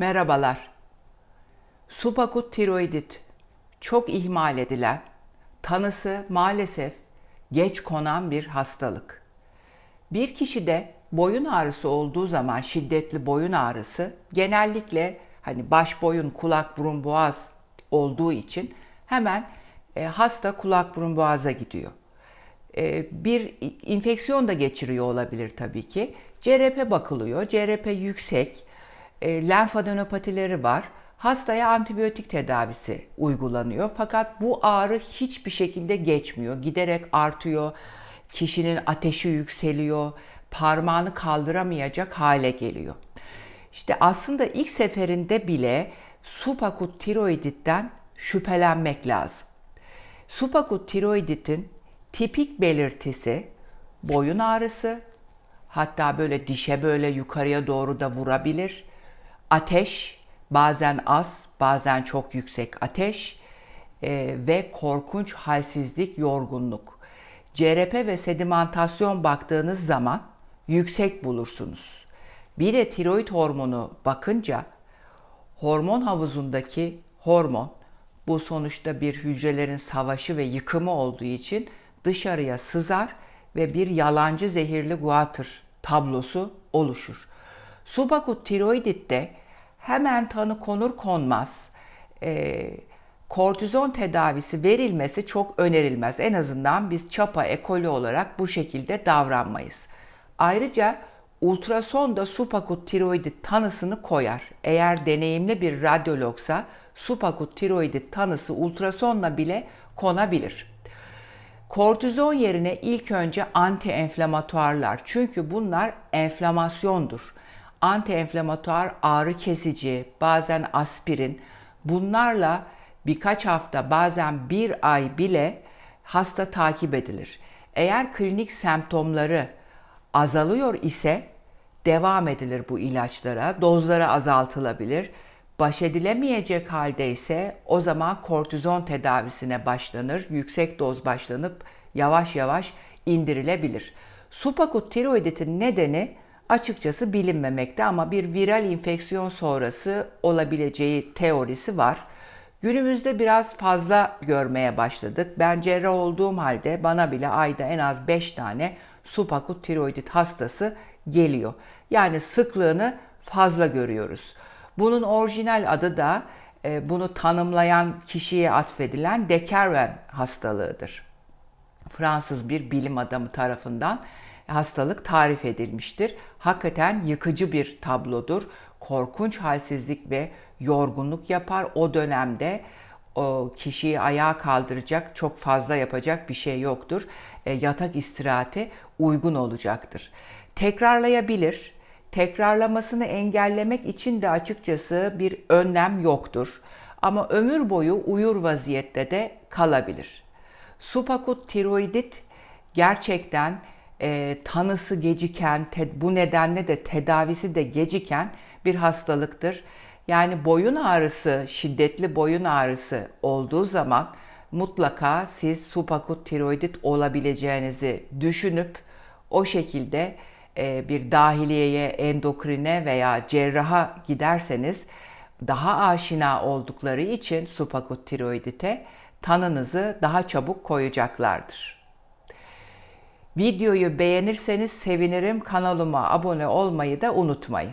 Merhabalar. Subakut tiroidit çok ihmal edilen, tanısı maalesef geç konan bir hastalık. Bir kişide boyun ağrısı olduğu zaman şiddetli boyun ağrısı genellikle hani baş boyun kulak burun boğaz olduğu için hemen e, hasta kulak burun boğaza gidiyor. E, bir infeksiyon da geçiriyor olabilir tabii ki. CRP bakılıyor. CRP yüksek. E, lenfadenopatileri var. Hastaya antibiyotik tedavisi uygulanıyor. Fakat bu ağrı hiçbir şekilde geçmiyor. Giderek artıyor. Kişinin ateşi yükseliyor. Parmağını kaldıramayacak hale geliyor. İşte aslında ilk seferinde bile supakut tiroiditten şüphelenmek lazım. Supakut tiroiditin tipik belirtisi boyun ağrısı, hatta böyle dişe böyle yukarıya doğru da vurabilir. Ateş, bazen az, bazen çok yüksek ateş e, ve korkunç halsizlik, yorgunluk. CRP ve sedimentasyon baktığınız zaman yüksek bulursunuz. Bir de tiroid hormonu bakınca hormon havuzundaki hormon bu sonuçta bir hücrelerin savaşı ve yıkımı olduğu için dışarıya sızar ve bir yalancı zehirli guatr tablosu oluşur. Subakut tiroiditte hemen tanı konur konmaz e, kortizon tedavisi verilmesi çok önerilmez. En azından biz çapa ekolü olarak bu şekilde davranmayız. Ayrıca ultrason da supakut tiroidit tanısını koyar. Eğer deneyimli bir radyologsa supakut tiroidit tanısı ultrasonla bile konabilir. Kortizon yerine ilk önce anti-enflamatuarlar. Çünkü bunlar enflamasyondur. Anti-enflamatuar ağrı kesici, bazen aspirin. Bunlarla birkaç hafta bazen bir ay bile hasta takip edilir. Eğer klinik semptomları azalıyor ise devam edilir bu ilaçlara, dozları azaltılabilir. Baş edilemeyecek halde ise o zaman kortizon tedavisine başlanır. Yüksek doz başlanıp yavaş yavaş indirilebilir. Supakut tiroiditin nedeni açıkçası bilinmemekte ama bir viral infeksiyon sonrası olabileceği teorisi var. Günümüzde biraz fazla görmeye başladık. Ben cerrah olduğum halde bana bile ayda en az 5 tane supakut tiroidit hastası geliyor. Yani sıklığını fazla görüyoruz. Bunun orijinal adı da e, bunu tanımlayan kişiye atfedilen Dekerven hastalığıdır. Fransız bir bilim adamı tarafından hastalık tarif edilmiştir. Hakikaten yıkıcı bir tablodur. Korkunç halsizlik ve yorgunluk yapar. O dönemde o kişiyi ayağa kaldıracak, çok fazla yapacak bir şey yoktur. E, yatak istirahati uygun olacaktır. Tekrarlayabilir. Tekrarlamasını engellemek için de açıkçası bir önlem yoktur. Ama ömür boyu uyur vaziyette de kalabilir. Supakut tiroidit gerçekten e, tanısı geciken, te, bu nedenle de tedavisi de geciken bir hastalıktır. Yani boyun ağrısı, şiddetli boyun ağrısı olduğu zaman mutlaka siz supakut tiroidit olabileceğinizi düşünüp o şekilde e, bir dahiliyeye, endokrine veya cerraha giderseniz daha aşina oldukları için supakut tiroidite tanınızı daha çabuk koyacaklardır. Videoyu beğenirseniz sevinirim. Kanalıma abone olmayı da unutmayın.